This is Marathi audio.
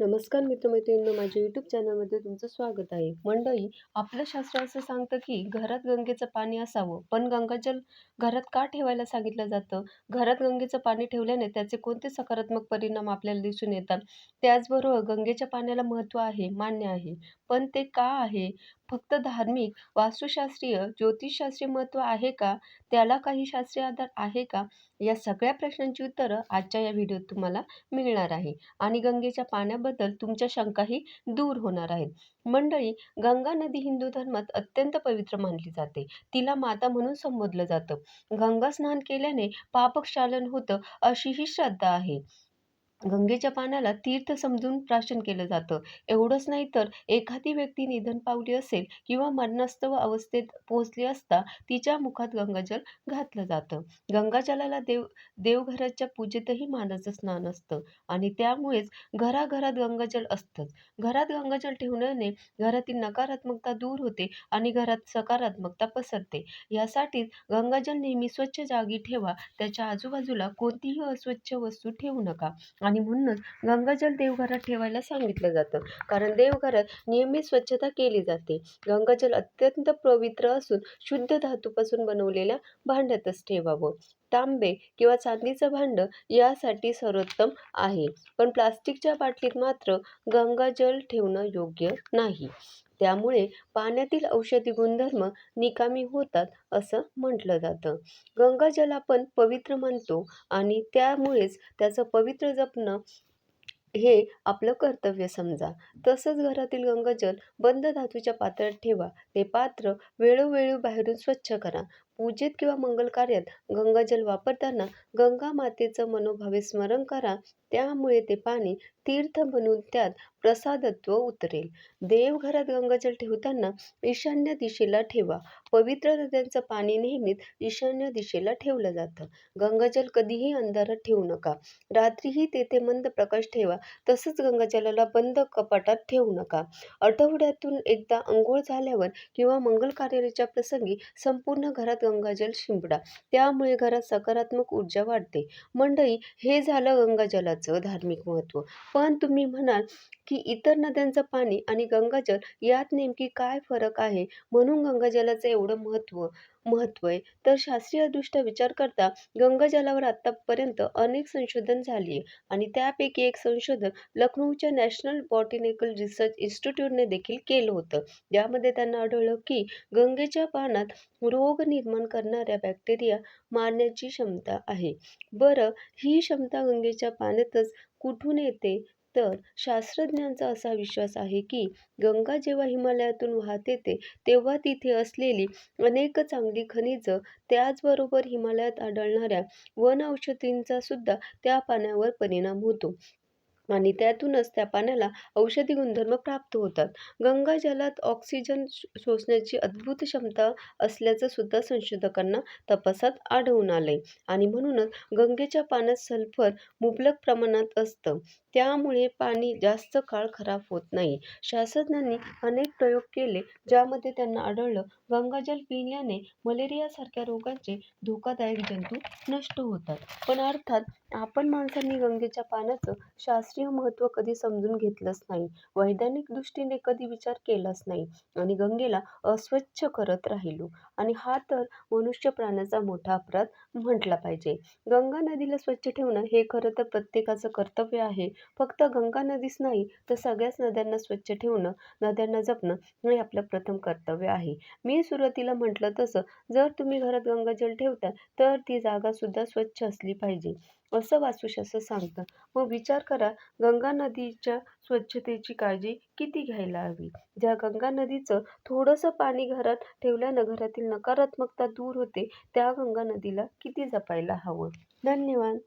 नमस्कार मित्रमैत्रिणींनो माझ्या यूट्यूब चॅनलमध्ये तुमचं स्वागत आहे. मंडळी आपलं शास्त्र असं सांगतं की घरात गंगेचं पाणी असावं पण गंगाजल घरात का ठेवायला सांगितलं जातं? घरात गंगेचं पाणी ठेवल्याने त्याचे कोणते सकारात्मक परिणाम आपल्याला दिसून येतात? त्याचबरोबर गंगेच्या पाण्याला महत्त्व आहे मान्य आहे. पण ते का आहे? फक्त धार्मिक वास्तुशास्त्रीय ज्योतिषशास्त्रीय महत्त्व आहे का? त्याला काही शास्त्रीय आधार आहे का? या सगळ्या प्रश्नांची उत्तरं आजच्या या व्हिडिओत तुम्हाला मिळणार आहे. आणि गंगेच्या पाण्याबद्दल तुमच्या शंकाही दूर होणार आहेत. मंडळी गंगा नदी हिंदू धर्मात अत्यंत पवित्र मानली जाते. तिला माता म्हणून संबोधलं जातं. गंगा स्नान केल्याने पापक्षालन होतं अशी ही श्रद्धा आहे. गंगेच्या पाण्याला तीर्थ समजून प्राशन केलं जातं. एवढंच नाही तर एखादी व्यक्ती निधन पावली असेल किंवा मरणस्तव अवस्थेत पोहोचली असता तिच्या मुखात गंगाजल घातलं जातं. गंगाजलाला देव देवघराच्या पूजेतही मानाचं स्नान असतं आणि त्यामुळेच घराघरात गंगाजल असतंच. घरात गंगाजल ठेवण्याने घरातील नकारात्मकता दूर होते आणि घरात सकारात्मकता पसरते. यासाठीच गंगाजल नेहमी स्वच्छ जागी ठेवा. त्याच्या आजूबाजूला कोणतीही अस्वच्छ वस्तू ठेवू नका. आणि म्हणूनच गंगाजल देवघरात ठेवायला सांगितलं जातं. कारण देवघरात नियमित स्वच्छता केली जाते. गंगाजल अत्यंत पवित्र असून शुद्ध धातूपासून बनवलेल्या भांड्यातच ठेवावं. तांबे किंवा चांदीचं भांडं यासाठी सर्वोत्तम आहे. पण प्लास्टिकच्या बाटलीत मात्र गंगाजल ठेवणं योग्य नाही. त्यामुळे पाण्यातील औषधी गुणधर्म निकामी होतात असं म्हटलं जातं. गंगाजल आपण पवित्र मानतो आणि त्यामुळेच त्याचं पवित्र जपणं हे आपलं कर्तव्य समजा. तसंच घरातील गंगाजल बंद धातूच्या पात्रात ठेवा. ते पात्र वेळोवेळी बाहेरून स्वच्छ करा. पूजेत किंवा मंगल कार्यात गंगाजल वापरताना गंगा मातेचं मनोभावे स्मरण करा. त्यामुळे ते पाणी तीर्थ बनून त्यात प्रसादत्व उतरेल. देवघरात गंगाजल ठेवताना ईशान्य दिशेला ठेवा. पवित्र नद्यांचं पाणी नेहमीच ईशान्य दिशेला ठेवलं जातं. गंगाजल कधीही अंधारात ठेवू नका. रात्रीही तेथे मंद प्रकाश ठेवा. तसंच गंगाजलाला बंद कपाटात ठेवू नका. आठवड्यातून एकदा अंघोळ झाल्यावर किंवा मंगल कार्याच्या प्रसंगी संपूर्ण घरात गंगाजल शिंपडा. त्यामुळे घरात सकारात्मक ऊर्जा वाढते. मंडळी हे झालं गंगाजलाचं धार्मिक महत्त्व पण तुम्ही म्हणाल की इतर नद्यांचं पाणी आणि गंगाजल यात नेमकी काय फरक आहे? म्हणून गंगाजलाचं एवढं महत्त्व महत्त्व आहे. तर शास्त्रीयदृष्ट्या विचार करता गंगाजलावर आत्तापर्यंत अनेक संशोधन झाली आहे. आणि त्यापैकी एक संशोधन लखनौच्या नॅशनल बॉटॅनिकल रिसर्च इन्स्टिट्यूटने देखील केलं होतं. यामध्ये त्यांना आढळलं की गंगेच्या पाण्यात रोग निर्माण करणाऱ्या बॅक्टेरिया मारण्याची क्षमता आहे. बरं ही क्षमता गंगेच्या पाण्यातच कुठून येते? तर शास्त्रज्ञांचा असा विश्वास आहे की गंगा जेव्हा हिमालयातून वाहत येते तेव्हा तिथे असलेली अनेक चांगली खनिजं त्याचबरोबर हिमालयात आढळणाऱ्या वनऔषधींचा सुद्धा त्या पाण्यावर परिणाम होतो. आणि त्यातूनच त्या पाण्याला औषधी गुणधर्म प्राप्त होतात. गंगा जलात ऑक्सिजन शोषण्याची अद्भुत क्षमता असल्याचं सुद्धा संशोधकांना तपासात आढळून आले आणि म्हणूनच गंगेच्या पाण्यात सल्फर मुबलक प्रमाणात असतं. त्यामुळे पाणी जास्त काळ खराब होत नाही. शास्त्रज्ञांनी अनेक प्रयोग केले ज्यामध्ये त्यांना आढळलं गंगाजल पिण्याने मलेरियासारख्या रोगांचे धोकादायक जंतू नष्ट होतात. पण अर्थात आपण माणसांनी गंगेच्या पाण्याचं शास्त्रीय महत्त्व कधी समजून घेतलंच नाही. वैज्ञानिक दृष्टीने कधी विचार केलाच नाही. आणि गंगेला अस्वच्छ करत राहिलो. आणि हा तर मनुष्य प्राण्याचा मोठा अपराध म्हटला पाहिजे. गंगा नदीला स्वच्छ ठेवणं हे खरं तर प्रत्येकाचं कर्तव्य आहे. फक्त गंगा नदीच नाही तर सगळ्याच नद्यांना स्वच्छ ठेवणं नद्यांना जपणं हे आपलं प्रथम कर्तव्य आहे. मी सुरुवातीला म्हटलं तसं जर तुम्ही घरात गंगाजल ठेवता तर ती जागा सुद्धा स्वच्छ असली पाहिजे. असं वास्तुशास्त्र सांगतं. मग विचार करा गंगा नदीच्या स्वच्छतेची काळजी किती घ्यायला हवी? ज्या गंगा नदीचं थोडंसं पाणी घरात ठेवल्यानं घरातील नकारात्मकता दूर होते त्या गंगा नदीला किती जपायला हवं? धन्यवाद.